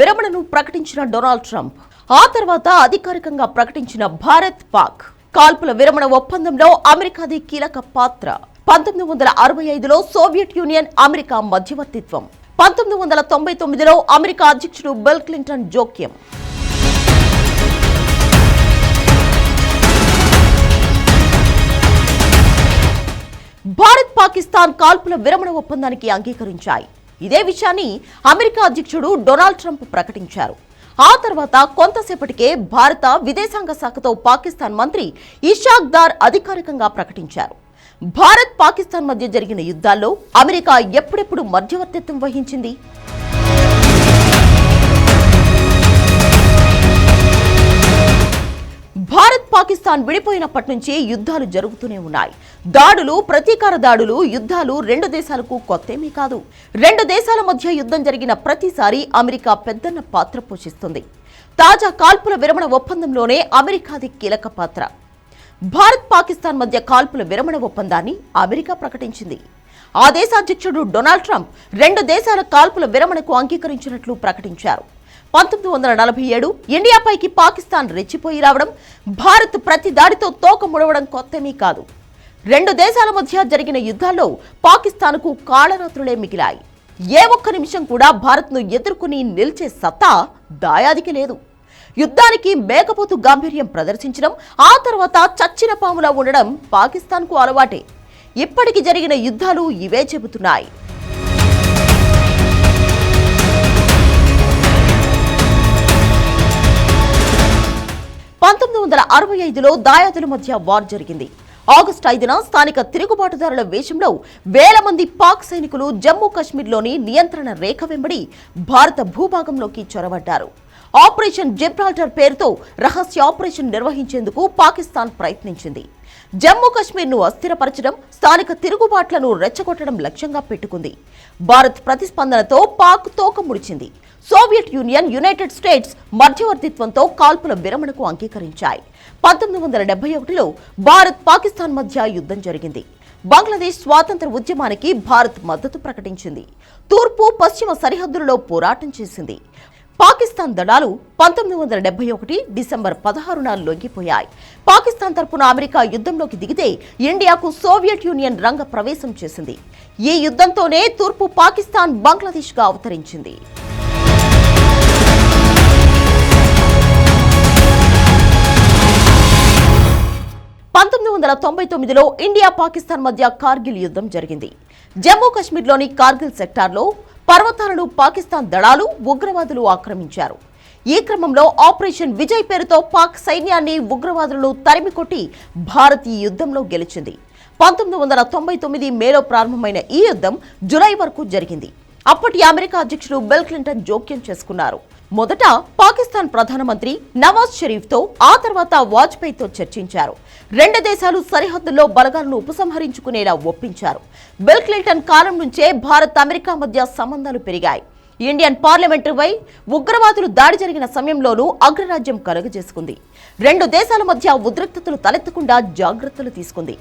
విరమణను ప్రకటించిన Donald Trump. ఆ తర్వాత అధికారికంగా ప్రకటించిన భారత్ పాక్. కాల్పుల విరమణ ఒప్పందంలో అమెరికాది కీలక పాత్ర. పంతొమ్మిది వందల అరవై ఐదులో సోవియట్ యూనియన్ అమెరికా మధ్యవర్తిత్వం. పంతొమ్మిది వందల తొంభై తొమ్మిదిలో అమెరికా అధ్యక్షుడు బిల్ క్లింటన్ జోక్యం. భారత్ పాకిస్తాన్ కాల్పుల విరమణ ఒప్పందానికి అంగీకరించాయి. ఇదే విషయాన్ని అమెరికా అధ్యక్షుడు డొనాల్డ్ ట్రంప్ ప్రకటించారు. ఆ తర్వాత కొంతసేపటికే భారత విదేశాంగ శాఖతో పాకిస్తాన్ మంత్రి ఇషాక్ దార్ అధికారికంగా ప్రకటించారు. భారత్ పాకిస్తాన్ మధ్య జరిగిన యుద్ధాల్లో అమెరికా ఎప్పుడెప్పుడు మధ్యవర్తిత్వం వహించింది? పాకిస్తాన్ విడిపోయినప్పటి నుంచి యుద్ధాలు జరుగుతూనే ఉన్నాయి. దాడులు ప్రతీకార దాడులు యుద్ధాలు రెండు దేశాలకు కొత్తేమీ కాదు. రెండు దేశాల మధ్య యుద్ధం జరిగిన ప్రతిసారి అమెరికా పెద్దన్న పాత్ర పోషిస్తుంది. తాజా కాల్పుల విరమణ ఒప్పందంలోనే అమెరికాది కీలక పాత్ర. భారత్ పాకిస్తాన్ మధ్య కాల్పుల విరమణ ఒప్పందాన్ని అమెరికా ప్రకటించింది. ఆ దేశ అధ్యక్షుడు డొనాల్డ్ ట్రంప్ రెండు దేశాల కాల్పుల విరమణకు అంగీకరించినట్లు ప్రకటించారు. పంతొమ్మిది వందల నలభై ఏడు ఇండియాపైకి పాకిస్తాన్ రెచ్చిపోయి రావడం భారత్ ప్రతి దాడితో తోక ముడవడం కొత్తమీ కాదు. రెండు దేశాల మధ్య జరిగిన యుద్ధాల్లో పాకిస్తాన్కు కాళరాత్రులే మిగిలాయి. ఏ ఒక్క నిమిషం కూడా భారత్ను ఎదుర్కొని నిలిచే సత్తా దాయాదికి లేదు. యుద్ధానికి మేకపోతు గాంభీర్యం ప్రదర్శించడం ఆ తర్వాత చచ్చిన పాములా ఉండడం పాకిస్తాన్కు అలవాటే. ఇప్పటికి జరిగిన యుద్ధాలు ఇవే చెబుతున్నాయి. పంతొమ్మిది వందల అరవై ఐదులో దాయాదుల మధ్య వార్ జరిగింది. ఆగస్టు ఐదున స్థానిక తిరుగుబాటుదారుల వేషంలో వేల మంది పాక్ సైనికులు జమ్మూ కాశ్మీర్లోని నియంత్రణ రేఖ వెంబడి భారత భూభాగంలోకి చొరబడ్డారు. ఆపరేషన్ జిబ్రాల్టర్ పేరుతో రహస్య ఆపరేషన్ నిర్వహించేందుకు పాకిస్తాన్ ప్రయత్నించింది. జమ్మూ కాశ్మీర్ను అస్థిరపరచడం స్థానిక తిరుగుబాట్లను రెచ్చగొట్టడం లక్ష్యంగా పెట్టుకుంది. భారత్ ప్రతిస్పందనతో పాక్ తోక ముడిచింది. సోవియట్ యూనియన్ యునైటెడ్ స్టేట్స్ మధ్యవర్తిత్వంతో కాల్పుల విరమణకు అంగీకరించాయి. పంతొమ్మిది వందల డెబ్బై ఒకటిలో భారత్ పాకిస్తాన్ మధ్య యుద్ధం జరిగింది. బంగ్లాదేశ్ స్వాతంత్ర ఉద్యమానికి భారత్ మద్దతు ప్రకటించింది. తూర్పు పశ్చిమ సరిహద్దులలో పోరాటం చేసింది. పాకిస్తాన్ దళాలు పంతొమ్మిది వందల డెబ్బై ఒకటి డిసెంబర్ పదహారున లొంగిపోయాయి. పాకిస్తాన్ తరపున అమెరికా యుద్ధంలోకి దిగితే ఇండియాకు సోవియట్ యూనియన్ రంగ ప్రవేశం చేసింది. ఈ యుద్ధంతోనే తూర్పు పాకిస్తాన్ బంగ్లాదేశ్గా అవతరించింది. పంతొమ్మిది వందల తొంభై తొమ్మిదిలో ఇండియా పాకిస్తాన్ మధ్య కార్గిల్ యుద్ధం జరిగింది. జమ్మూ కాశ్మీర్లోని కార్గిల్ సెక్టార్లో పర్వతాలను పాకిస్తాన్ దళాలు ఉగ్రవాదులు ఆక్రమించారు. ఈ క్రమంలో ఆపరేషన్ విజయ్ పేరుతో పాక్ సైన్యాన్ని ఉగ్రవాదులను తరిమికొట్టి భారత్ ఈ యుద్ధంలో గెలిచింది. పంతొమ్మిది వందల తొంభై తొమ్మిది మేలో ప్రారంభమైన ఈ యుద్ధం జులై వరకు జరిగింది. అప్పటి అమెరికా అధ్యక్షుడు బిల్ క్లింటన్ జోక్యం చేసుకున్నారు. మొదట పాకిస్తాన్ ప్రధానమంత్రి నవాజ్ షరీఫ్తో ఆ తర్వాత వాజ్పేయితో చర్చించారు. రెండు దేశాలు సరిహద్దుల్లో బలగాలను ఉపసంహరించుకునేలా ఒప్పించారు. బిల్ క్లింటన్ కాలం నుంచే భారత్ అమెరికా మధ్య సంబంధాలు పెరిగాయి. ఇండియన్ పార్లమెంటరీపై ఉగ్రవాదులు దాడి జరిగిన సమయంలోనూ అగ్రరాజ్యం కలుగజేసుకుంది. రెండు దేశాల మధ్య ఉద్రిక్తతలు తలెత్తకుండా జాగ్రత్తలు తీసుకుంది.